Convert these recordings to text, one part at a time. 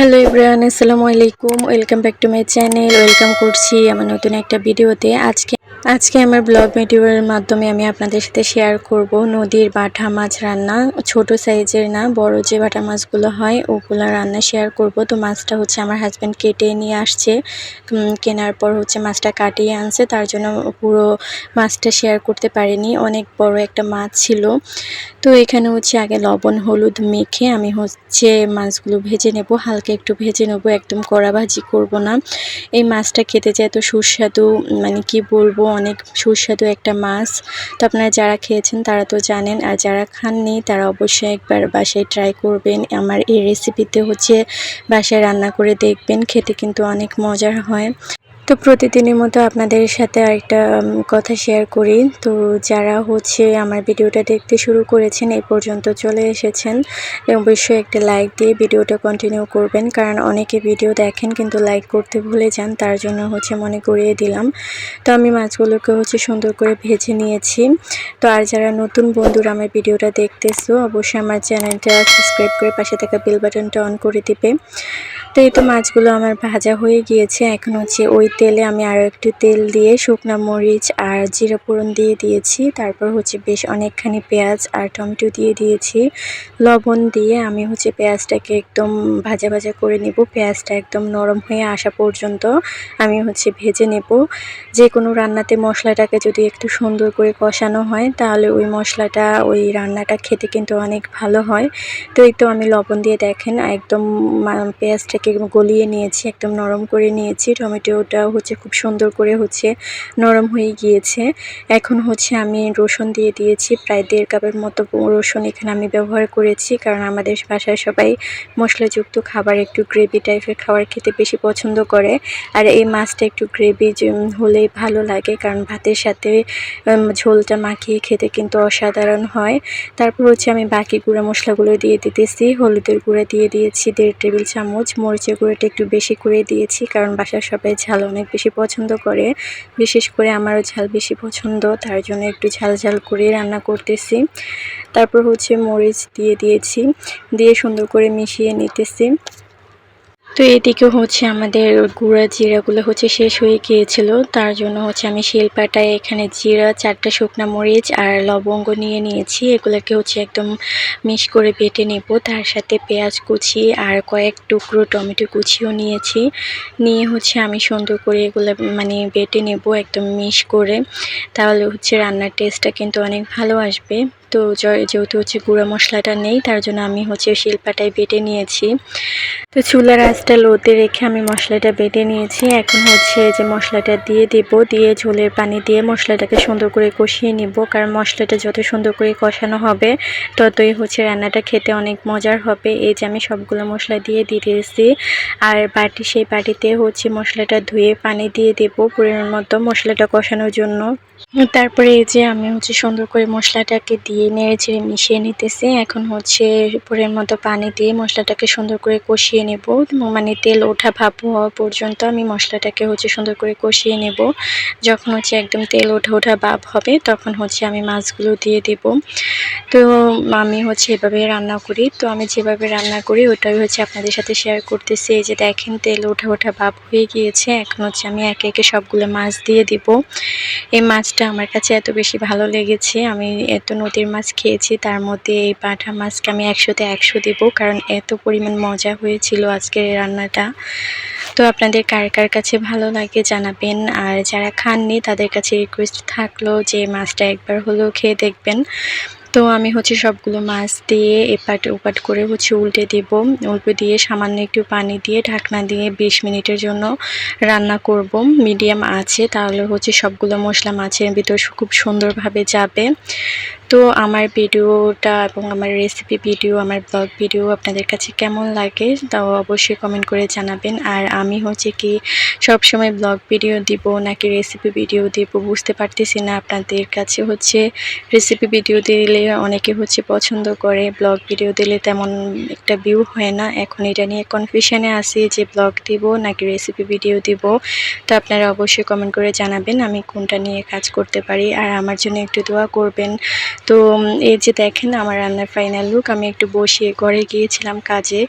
Hello ইব্রাহান আসসালামু আলাইকুম। Welcome back to my channel. Welcome করছি আমার নতুন একটা ভিডিওতে। আজকে আজকে আমার ব্লগ ভিডিওর মাধ্যমে আমি আপনাদের সাথে শেয়ার করব নদীর বাটা মাছ রান্না। ছোট সাইজের না, বড় যে বাটা মাছগুলো হয়, ওগুলো রান্না শেয়ার করব। তো মাছটা হচ্ছে আমার হাজব্যান্ড কেটে নিয়ে আসছে। কেনার পর হচ্ছে মাছটা কাটিয়ে আনছে। তার জন্য পুরো মাছটা শেয়ার করতে পারিনি। অনেক বড় একটা মাছ ছিল। তো এখানে হচ্ছে আগে লবণ, হলুদ মেখে আমি হচ্ছে মাছগুলো ভেজে নেব। হালকা একটু ভেজে নেব। একদম কড়া ভাজি করব না। এই মাছটা খেতে যে এত সুস্বাদু মানে কি বলব? অনেক সুস্বাদু একটা মাছ। তো আপনারা যারা খেয়েছেন তারা তো জানেন, আর যারা খাননি তারা অবশ্যই একবার বাসায় ট্রাই করবেন। আমার এই রেসিপিতে হচ্ছে বাসায় রান্না করে দেখবেন, খেতে কিন্তু অনেক মজার হয়। তো প্রতিদিনের মতো আপনাদের সাথে আরেকটা কথা শেয়ার করি। তো যারা হচ্ছে আমার ভিডিওটা দেখতে শুরু করেছেন এই পর্যন্ত চলে এসেছেন অবশ্যই একটা লাইক দিয়ে ভিডিওটা কন্টিনিউ করবেন। কারণ অনেকে ভিডিও দেখেন কিন্তু লাইক করতে ভুলে যান, তার জন্য হচ্ছে মনে করিয়ে দিলাম। তো আমি মাছগুলোকে হচ্ছে সুন্দর করে ভেজে নিয়েছি। তো আর যারা নতুন বন্ধুরা আমার ভিডিওটা দেখতেছো, অবশ্যই আমার চ্যানেলটা সাবস্ক্রাইব করে পাশে থাকা বেল বাটনটা অন করে দিবে। তো এই তো মাছগুলো আমার ভাজা হয়ে গিয়েছে। এখন হচ্ছে ওই তেলে আমি আরও একটু তেল দিয়ে শুকনো মরিচ আর জিরা ফোড়ন দিয়ে দিয়েছি। তারপর হচ্ছে বেশ অনেকখানি পেঁয়াজ আর টমেটো দিয়ে দিয়েছি। লবণ দিয়ে আমি হচ্ছে পেঁয়াজটাকে একদম ভাজা ভাজা করে নেব। পেঁয়াজটা একদম নরম হয়ে আসা পর্যন্ত আমি হচ্ছে ভেজে নেব। যে কোনো রান্নাতে মশলাটাকে যদি একটু সুন্দর করে কষানো হয়, তাহলে ওই মশলাটা, ওই রান্নাটা খেতে কিন্তু অনেক ভালো হয়। তো এই তো আমি লবণ দিয়ে দেখেন, একদম মা- পেঁয়াজটাকে গলিয়ে নিয়েছি, একদম নরম করে নিয়েছি। টমেটোটাও হচ্ছে খুব সুন্দর করে হচ্ছে নরম হয়ে গিয়েছে। এখন হচ্ছে আমি রসুন দিয়ে দিয়েছি, প্রায় দেড় কাপের মতো রসুন এখানে আমি ব্যবহার করেছি। কারণ আমাদের বাসায় সবাই মশলাযুক্ত খাবার একটু গ্রেভি টাইপের খাবার খেতে বেশি পছন্দ করে। আর এই মাছটা একটু গ্রেভি হলেই ভালো লাগে। কারণ ভাতের সাথে ঝোলটা মাখিয়ে খেতে কিন্তু অসাধারণ হয়। তারপর হচ্ছে আমি বাকি গুঁড়া মশলাগুলো দিয়ে দিতেছি। হলুদের গুঁড়া দিয়ে দিয়েছি, দেড় টেবিল চামচ। মরিচের গুঁড়োটা একটু বেশি করে দিয়েছি, কারণ বাসার সবাই ঝাল অনেক বেশি পছন্দ করে। বিশেষ করে আমারও ঝাল বেশি পছন্দ, তার জন্য একটু ঝাল ঝাল করে রান্না করতেছি। তারপর হচ্ছে মরিচ দিয়ে দিয়েছি, দিয়ে সুন্দর করে মিশিয়ে নিতেছি। তো এদিকে হচ্ছে আমাদের গুঁড়া জিরাগুলো হচ্ছে শেষ হয়ে গিয়েছিল। তার জন্য হচ্ছে আমি শিলপাটায় এখানে জিরা, চারটা শুকনো মরিচ আর লবঙ্গ নিয়ে নিয়েছি। এগুলোকে হচ্ছে একদম মিশ করে বেটে নেব। তার সাথে পেঁয়াজ কুচি আর কয়েক টুকরো টমেটো কুচিও নিয়েছি। নিয়ে হচ্ছে আমি সুন্দর করে এগুলো মানে বেটে নেব একদম মিশ করে। তাহলে হচ্ছে রান্নার টেস্টটা কিন্তু অনেক ভালো আসবে। তো যেহেতু হচ্ছে গুঁড়া মশলাটা নেই, তার জন্য আমি হচ্ছে শিলপাটায় বেটে নিয়েছি। তো চুলার লোতে রেখে আমি মশলাটা বেটে নিয়েছি। এখন হচ্ছে যে মশলাটা দিয়ে দেব, দিয়ে ঝোলের পানি দিয়ে মশলাটাকে সুন্দর করে কষিয়ে নিব। কারণ মশলাটা যত সুন্দর করে কষানো হবে, ততই হচ্ছে রান্নাটা খেতে অনেক মজার হবে। এই যে আমি সবগুলো মশলা দিয়ে দিয়ে দিয়েছি আর বাটি, সেই বাটিতে হচ্ছে মশলাটা ধুয়ে পানি দিয়ে দেব পরিমাণ মতো মশলাটা কষানোর জন্য। তারপরে এই যে আমি হচ্ছে সুন্দর করে মশলাটাকে দিয়ে নেড়ে চেড়ে মিশিয়ে নিতেছি। এখন হচ্ছে পরিমাণ মতো পানি দিয়ে মশলাটাকে সুন্দর করে কষিয়ে নেব। মানে তেল ওঠা ভাব হওয়া পর্যন্ত আমি মশলাটাকে হচ্ছে সুন্দর করে কষিয়ে নেব। যখন হচ্ছে একদম তেল ওঠা ওঠা ভাব হবে, তখন হচ্ছে আমি মাছগুলো দিয়ে দেব। তো আমি হচ্ছে এভাবে রান্না করি। তো আমি যেভাবে রান্না করি, ওটাই হচ্ছে আপনাদের সাথে শেয়ার করতেছি। এই যে দেখেন, তেল ওঠা ওঠা ভাব হয়ে গিয়েছে। এখন হচ্ছে আমি একে একে সবগুলো মাছ দিয়ে দিব। এই মাছটা আমার কাছে এত বেশি ভালো লেগেছে। আমি এত নদীর মাছ খেয়েছি, তার মধ্যে এই পাঁঠা মাছকে আমি একশোতে একশো দেবো, কারণ এত পরিমাণ মজা হয়েছিল আজকের রান্নাটা। তো আপনাদের কার কার কাছে ভালো লাগে জানাবেন। আর যারা খাননি, তাদের কাছে রিকোয়েস্ট থাকল যে মাছটা একবার হলেও খেয়ে দেখবেন। তো আমি হচ্ছে সবগুলো মাছ দিয়ে এপাট ওপাট করে হচ্ছে উল্টে দেব। উল্টে দিয়ে সামান্য একটু পানি দিয়ে ঢাকনা দিয়ে বিশ মিনিটের জন্য রান্না করব। মিডিয়াম আছে, তাহলে হচ্ছে সবগুলো মশলা মাছের ভিতর খুব সুন্দরভাবে যাবে। তো আমার ভিডিওটা এবং আমার রেসিপি ভিডিও আমার ব্লগ ভিডিও আপনাদের কাছে কেমন লাগে তাও অবশ্যই কমেন্ট করে জানাবেন। আর আমি হচ্ছে কি সব সময় ব্লগ ভিডিও দিব নাকি রেসিপি ভিডিও দিব বুঝতে পারতেছি না। আপনাদের কাছে হচ্ছে রেসিপি ভিডিও দিলে দিলে অনেকে হচ্ছে পছন্দ করে ব্লগ ভিডিও দিলে তেমন একটা ভিউ হয় না। এখন এটা নিয়ে কনফিউশনে আছি যে ব্লগ দিব নাকি রেসিপি ভিডিও দিব। তো আপনারা অবশ্যই কমেন্ট করে জানাবেন আমি কোনটা নিয়ে কাজ করতে পারি। আর আমার জন্য একটু দোয়া করবেন। তো এই যে দেখেন আমার রান্নার ফাইনাল লুক আমি একটু বসিয়ে ঘরে গিয়েছিলাম কাজে।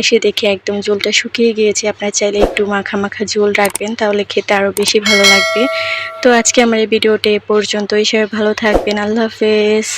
এসে দেখি একদম ঝোলটা শুকিয়ে গিয়েছে। আপনারা চাইলে একটু মাখা মাখা ঝোল রাখবেন, তাহলে খেতে আরও বেশি ভালো লাগবে। তো আজকে আমার এই ভিডিওটা এ পর্যন্তই। সবাই ভালো থাকবেন। আল্লাহ হাফেজ।